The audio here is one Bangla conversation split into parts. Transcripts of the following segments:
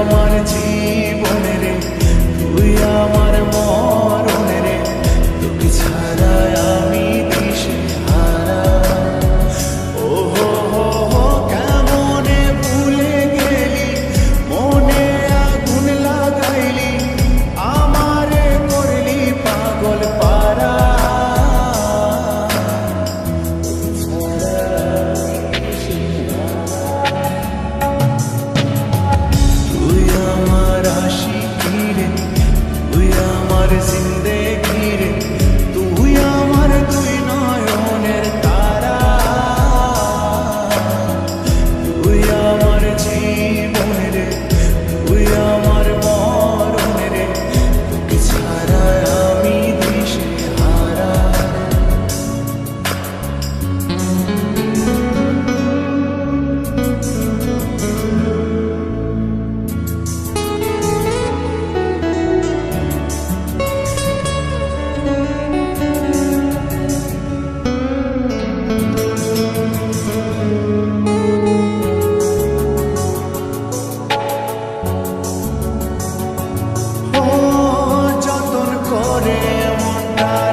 আমার জীবনের তুই আমার মন is in the Yeah, one night.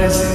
What is?